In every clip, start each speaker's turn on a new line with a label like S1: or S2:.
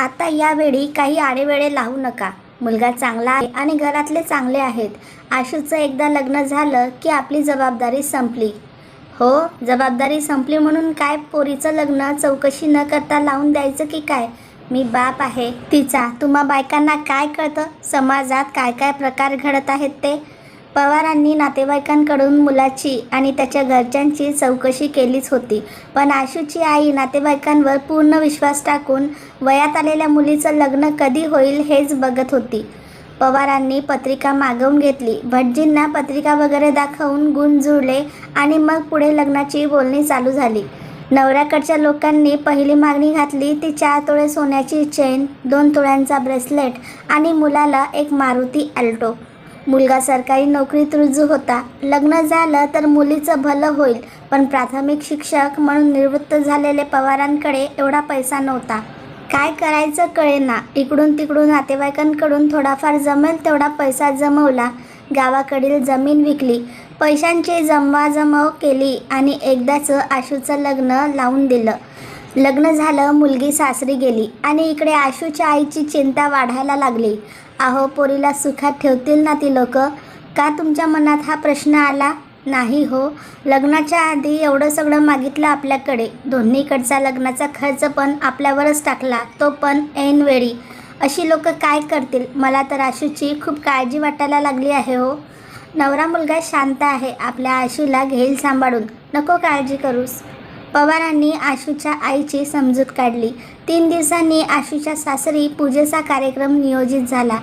S1: आता यावेळी काही आडेवेळे लावू नका. मुलगा चांगला आहे आणि घरातले चांगले आहेत. आशूचं एकदा लग्न झालं की आपली जबाबदारी संपली. हो जबाबदारी संपली म्हणून काय पोरीचं लग्न चौकशी न करता लावून द्यायचं की काय? मी बाप आहे. तिचा तुम्हा बायकांना काय कळतं? समाजात काय काय प्रकार घडत आहेत ते? पवारांनी नातेवाईकांकडून मुलाची आणि त्याच्या घरच्यांची चौकशी केलीच होती. पण आशूची आई नातेवाईकांवर पूर्ण विश्वास टाकून वयात आलेल्या मुलीचं लग्न कधी होईल हेच बघत होती. पवारांनी पत्रिका मागवून घेतली. भटजींना पत्रिका वगैरे दाखवून गुण जुळले आणि मग पुढे लग्नाची बोलणी चालू झाली. नवऱ्याकडच्या लोकांनी पहिली मागणी घातली ती चार तोळे सोन्याची चेन दोन तोळ्यांचा ब्रेसलेट आणि मुलाला एक मारुती अल्टो. मुलगा सरकारी नोकरीत रुजू होता. लग्न झालं तर मुलीचं भलं होईल पण प्राथमिक शिक्षक म्हणून निवृत्त झालेले पवारांकडे एवढा पैसा नव्हता. काय करायचं कळेना. इकडून तिकडून नातेवाईकांकडून थोडाफार जमेल तेवढा पैसा जमवला. गावाकडील जमीन विकली. पैशांची जमवाजमव केली आणि एकदाचं आशूचं लग्न लावून दिलं. लग्न झालं मुलगी सासरी गेली आणि इकडे आशूच्या आईची चिंता वाढायला लागली. अहो पोरीला सुखात ठेवतील ना ती लोक. का तुमच्या मनात हा प्रश्न आला? नाही हो. लग्नाच्या आधी एवढं सगळं मागितलं आपल्याकडे. दोन्हीकडचा लग्नाचा खर्च पण आपल्यावरच टाकला. तो पण ऐनवेळी. अशी लोक काय करतील? मला तर आशूची खूप काळजी वाटायला लागली आहे हो. नवरा मुलगा शांत आहे. आपल्या आशूला घेईल सांभाळून. नको काळजी करूस. पवारांनी आशूच्या आईची समजूत काढली. तीन दिवसांनी आशूच्या सासरी पूजेचा कार्यक्रम नियोजित झाला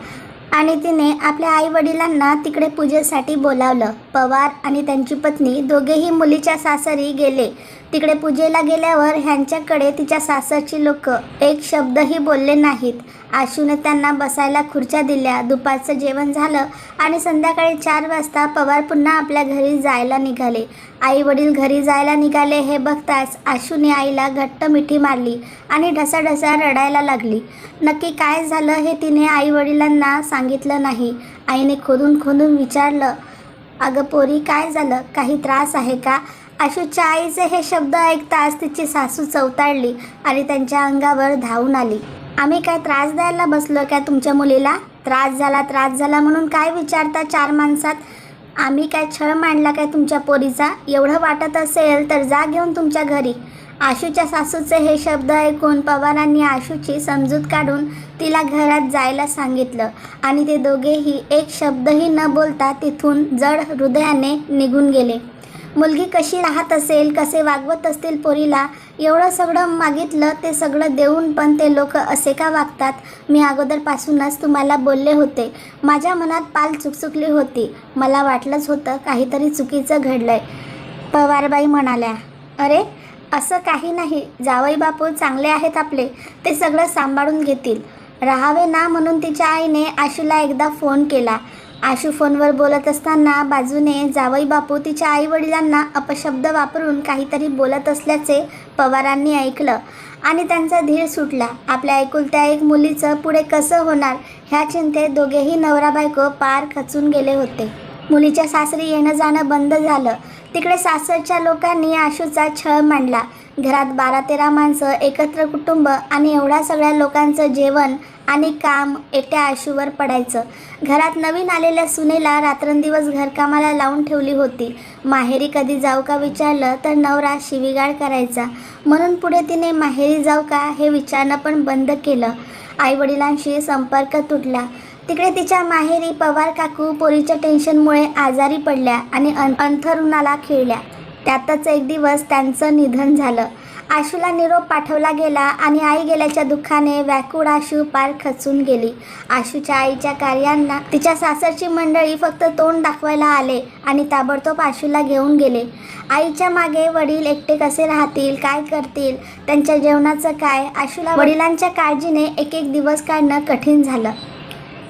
S1: आणि तिने आपल्या आई वडिलांना तिकडे पूजेसाठी बोलावलं. पवार आणि त्यांची पत्नी दोघेही मुलीच्या सासरी गेले. तिकडे पूजेला गेल्यावर ह्यांच्याकडे तिच्या सासरची लोक. एक शब्दही बोलले नाहीत. आशूने त्यांना बसायला खुर्च्या दिल्या. दुपारचं जेवण झालं आणि संध्याकाळी चार वाजता पवार पुन्हा आपल्या घरी जायला निघाले. आई वडील घरी जायला निघाले हे बघताच आशूने आईला घट्ट मिठी मारली आणि ढसाढसा रडायला लागली. नक्की काय झालं हे तिने आई वडिलांना सांगितलं नाही. आईने खोदून खोदून विचारलं अगं पोरी काय झालं? काही त्रास आहे का? आशूच्या आईचे हे शब्द ऐकताच तिची सासू चवताळली आणि त्यांच्या अंगावर धावून आली. आम्ही काय त्रास द्यायला बसलो काय तुमच्या मुलीला? त्रास झाला त्रास झाला म्हणून काय विचारता चार माणसात? आम्ही काय छळ मांडला काय तुमच्या पोरीचा? एवढं वाटत असेल तर जा घेऊन तुमच्या घरी. आशूच्या सासूचे हे शब्द ऐकून पवारांनी आशूची समजूत काढून तिला घरात जायला सांगितलं आणि ते दोघेही एक शब्दही न बोलता तिथून जड हृदयाने निघून गेले. मुलगी कशी राहत असेल कसे वागवत असतील पोरीला एवढं सगळं मागितलं ते सगळं देऊन पण ते लोक असे का वागतात? मी अगोदरपासूनच तुम्हाला बोलले होते. माझ्या मनात पाल चुकचुकली होती. मला वाटलंच होतं काहीतरी चुकीचं घडलंय. पवारबाई म्हणाल्या अरे असं काही नाही. जावई बापू चांगले आहेत आपले. ते सगळं सांभाळून घेतील. राहावे ना म्हणून तिच्या आईने आशूला एकदा फोन केला. आशू फोनवर बोलत असताना बाजूने जावई बापू तिच्या आईवडिलांना अपशब्द वापरून काहीतरी बोलत असल्याचे पवारांनी ऐकलं आणि त्यांचा धीर सुटला. आपल्या ऐकुलत्या एक मुलीचं पुढे कसं होणार? ह्या चिंतेत दोघेही नवरा बायको पार खचून गेले होते. मुलीच्या सासरी येणं जाणं बंद झालं. तिकडे सासरच्या लोकांनी आशूचा छळ मांडला. घरात बारा तेरा माणसं एकत्र कुटुंब आणि एवढ्या सगळ्या लोकांचं जेवण आणि काम एकट्या आशूवर पडायचं. घरात नवीन आलेल्या सुनेला रात्रंदिवस घरकामाला लावून ठेवली होती. माहेरी कधी जाऊ का विचारलं तर नवरा शिवीगाळ करायचा. म्हणून पुढे तिने माहेरी जाऊ का हे विचारणं पण बंद केलं. आईवडिलांशी संपर्क तुटला. तिकडे तिच्या माहेरी पवार काकू पोरीच्या टेन्शनमुळे आजारी पडल्या आणि अं अंथरुणाला खिळल्या. त्यातच एक दिवस त्यांचं निधन झालं. आशूला निरोप पाठवला गेला आणि आई गेल्याच्या दुःखाने व्याकुळ आशू पार खचून गेली. आशूच्या आईच्या कार्यांना तिच्या सासरची मंडळी फक्त तोंड दाखवायला आले आणि ताबडतोब आशूला घेऊन गेले. आईच्या मागे वडील एकटे कसे राहतील काय करतील त्यांच्या जेवणाचं काय आशूला वडिलांच्या काळजीने एक एक दिवस काढणं कठीण झालं.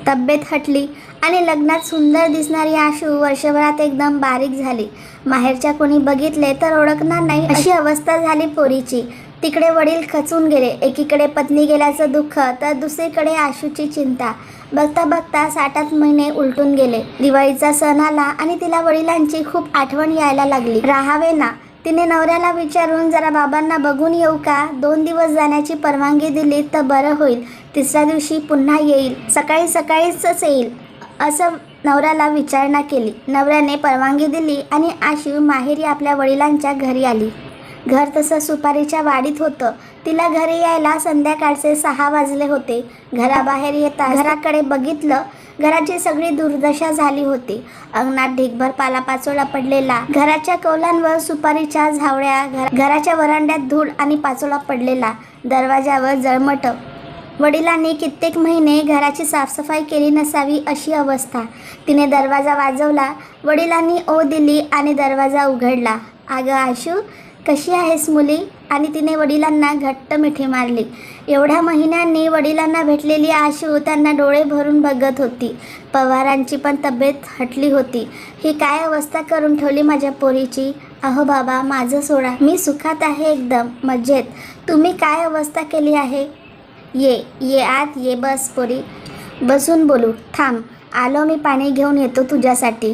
S1: तब्येत हटली आणि लग्नात सुंदर दिसणारी आशू वर्षभरात एकदम बारीक झाली. माहेरच्या कोणी बघितले तर ओळखणार नाही अशी अवस्था झाली पोरीची. तिकडे वडील खचून गेले. एकीकडे पत्नी गेल्याचं दुःख तर दुसरीकडे आशूची चिंता. बघता बघता सात आठ महिने उलटून गेले. दिवाळीचा सण आला आणि तिला वडिलांची खूप आठवण यायला लागली. राहावे ना. तिने नवऱ्याला विचारून जरा बाबांना बघून येऊ का? दोन दिवस जाण्याची परवानगी दिली तर बरं होईल. तिसऱ्या दिवशी पुन्हा येईल. सकाळी सकाळीच येईल. असं नवऱ्याला विचारणा केली. नवऱ्याने परवानगी दिली आणि आशिव माहेरी आपल्या वडिलांच्या घरी आली. घर तसं सुपारीच्या वाडीत होतं. तिला घरी यायला संध्याकाळचे सहा वाजले होते. घराबाहेर येता घराकडे बघितलं घराची सगळी दुर्दशा झाली होती. अंगणात ढीगभर पालापाचोळा पडलेला घराच्या कौलांवर सुपारीच्या झावळ्या घर घराच्या वरांड्यात धूळ आणि पाचोळा पडलेला दरवाजावर जळमट. वडिलांनी कित्येक महिने घराची साफसफाई केली नसावी अशी अवस्था. तिने दरवाजा वाजवला वडिलांनी ओ दिली आणि दरवाजा उघडला. अगं आशू कशी आहेस मुली? आणि तिने वडिलांना घट्ट मिठी मारली. एवढ्या महिन्यांनी वडिलांना भेटलेली आशू त्यांना डोळे भरून बघत होती. पवारांची पण तब्येत हटली होती. ही काय अवस्था करून ठेवली माझ्या पोरीची? अहो बाबा माझं सोडा. मी सुखात आहे एकदम. मजेत. तुम्ही काय अवस्था केली आहे? ये ये आत ये बस पोरी. बसून बोलू. थांब. आलो मी पाणी घेऊन येतो तुझ्यासाठी.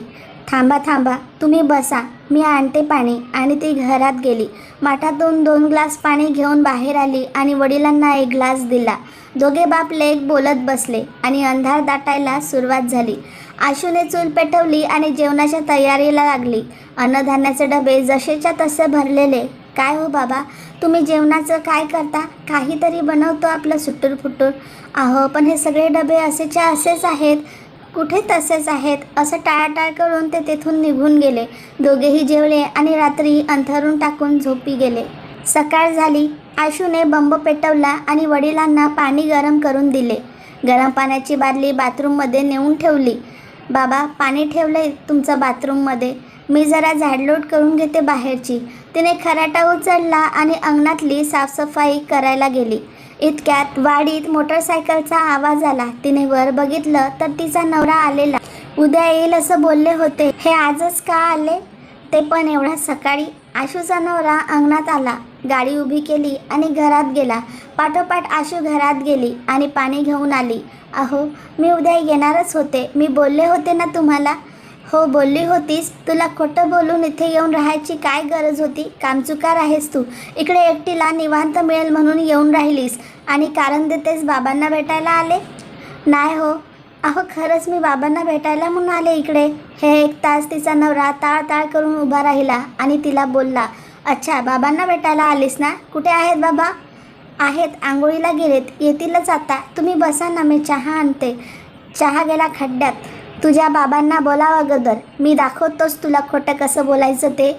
S1: थांबा थांबा. तुम्ही बसा. मी आणते पाणी. आणि ती घरात गेली. माठातून दोन ग्लास पाणी घेऊन बाहेर आली आणि वडिलांना एक ग्लास दिला. दोघे बाप लेक बोलत बसले आणि अंधार दाटायला सुरुवात झाली. आशूने चूल पेटवली आणि जेवणाच्या तयारीला लागली. अन्नधान्याचे डबे जसेच्या तसे भरलेले. काय हो बाबा? तुम्ही जेवणाचं काय करता? काहीतरी बनवतो आपलं सुट्टूर फुट्टूर अहो पण हे सगळे डबे असेच्या असेच आहेत. कुठे तसेच आहेत? असं टाळाटाळ करून ते तेथून निघून गेले. दोघेही जेवले आणि रात्री अंथरून टाकून झोपी गेले. सकाळ झाली. आशूने बंब पेटवला आणि वडिलांना पाणी गरम करून दिले. गरम पाण्याची बादली बाथरूममध्ये नेऊन ठेवली. बाबा पाणी ठेवलंय तुमचं बाथरूममध्ये. मी जरा झाडलोट करून घेते बाहेरची. तिने खराटा उचलला आणि अंगणातली साफसफाई करायला गेली. इतक्यात वाडीत मोटरसायकलचा आवाज आला. तिने वर बघितलं तर तिचा नवरा आलेला. उद्या येईल असं बोलले होते. हे आजच का आले? ते पण एवढा सकाळी. आशूचा नवरा अंगणात आला. गाडी उभी केली आणि घरात गेला. पाठोपाठ आशू घरात गेली आणि पाणी घेऊन आली. अहो मी उद्या येणारच होते. मी बोलले होते ना तुम्हाला? हो बोलली होतीस. तुला खोटं बोलून इथे येऊन राहायची काय गरज होती? कामचुकार आहेस तू. इकडे एकटीला निवांत मिळेल म्हणून येऊन राहिलीस. आणि कारण देतेस बाबांना भेटायला आले? नाही हो. अहो खरंच मी बाबांना भेटायला म्हणून आले इकडे. हे एक तास तिचा नवरा ताळ ताळ करून उभा राहिला आणि तिला बोलला अच्छा बाबांना भेटायला आलीस ना? कुठे आहेत बाबा? आहेत. आंघोळीला गेलेत. येतीलच आता. तुम्ही बसा ना मी चहा आणते. चहा गेला खड्ड्यात. तुझ्या बाबांना बोलाव अगोदर. मी दाखवतोच तुला खोटं कसं बोलायचं ते.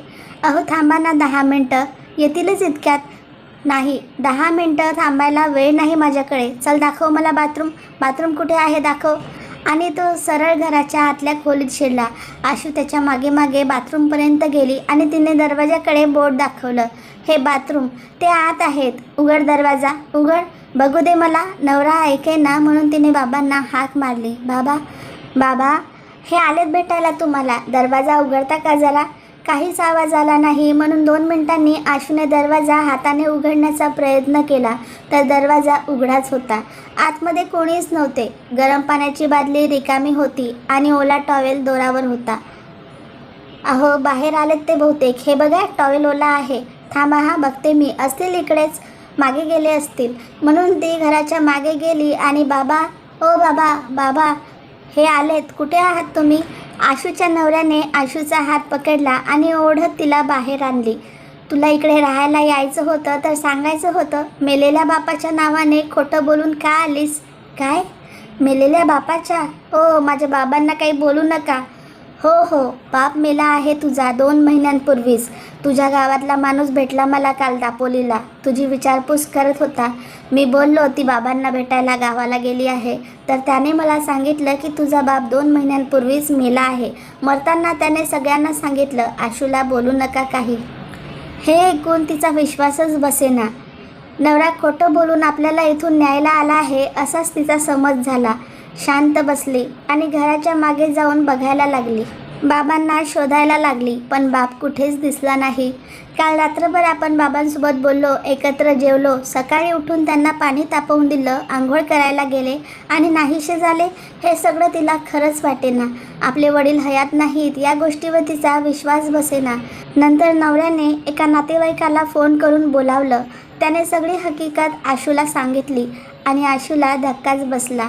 S1: अहो थांबा ना दहा मिनटं. येतीलच इतक्यात. नाही दहा मिनटं थांबायला वेळ नाही माझ्याकडे. चल दाखव मला बाथरूम. बाथरूम कुठे आहे दाखव. आणि तो सरळ घराच्या आतल्या खोलीत शिरला. आशू त्याच्यामागे मागे बाथरूमपर्यंत गेली आणि तिने दरवाजाकडे बोर्ड दाखवलं. हे बाथरूम ते आत आहेत. उघड दरवाजा. उघड. बघू दे मला. नवरा ऐके ना? म्हणून तिने बाबांना हाक मारली. बाबा बाबा हे आलेत भेटायला तुम्हाला. दरवाजा उघडता का जरा? काहीच आवाज आला नाही. म्हणून दोन मिनिटांनी आशूने दरवाजा हाताने उघडण्याचा प्रयत्न केला. तर दरवाजा उघडाच होता. आतमध्ये कोणीच नव्हते. गरम पाण्याची बादली रिकामी होती आणि ओला टॉवेल दोरावर होता. अहो बाहेर आलेत ते बहुतेक. हे बघा टॉवेल ओला आहे. थांबा हा बघते मी. असतील इकडेच? मागे गेले असतील. म्हणून ती घराच्या मागे गेली आणि बाबा ओ बाबा बाबा हे आलेत. कुठे आहात तुम्ही? आशूच्या नवऱ्याने आशूचा हात पकडला आणि ओढत तिला बाहेर आणली. तुला इकडे राहायला यायचं होतं तर सांगायचं होतं मेलेल्या बापाच्या नावाने खोटं बोलून का आलीस? काय? मेलेल्या बापाच्या? हो माझ्या बाबांना काही बोलू नका. हो हो. बाप मेला आहे तुझा दोन महिन्यांपूर्वीच. तुझ्या गावातला माणूस भेटला मला काल दापोलीला. तुझी विचारपूस करत होता. मी बोललो ती बाबांना भेटायला गावाला गेली आहे. तर त्याने मला सांगितलं की तुझा बाप दोन महिन्यांपूर्वीच मेला आहे. मरताना त्याने सगळ्यांना सांगितलं. आशूला बोलू नका काही. हे ऐकून तिचा विश्वासच बसेना. नवरा खोटं बोलून आपल्याला इथून न्यायला आला आहे असाच तिचा समज झाला. शांत बसली आणि घराच्या मागे जाऊन बघायला लागली. बाबांना शोधायला लागली पण बाप कुठेच दिसला नाही. काल रात्रभर आपण बाबांसोबत बोललो एकत्र जेवलो सकाळी उठून त्यांना पाणी तापवून दिलं आंघोळ करायला गेले आणि नाहीसे झाले हे सगळं तिला खरंच वाटेना. आपले वडील हयात नाहीत या गोष्टीवर तिचा विश्वास बसेना. नंतर नवऱ्याने एका नातेवाईकाला फोन करून बोलावलं. त्याने सगळी हकीकत आशूला सांगितली आणि आशूला धक्काच बसला.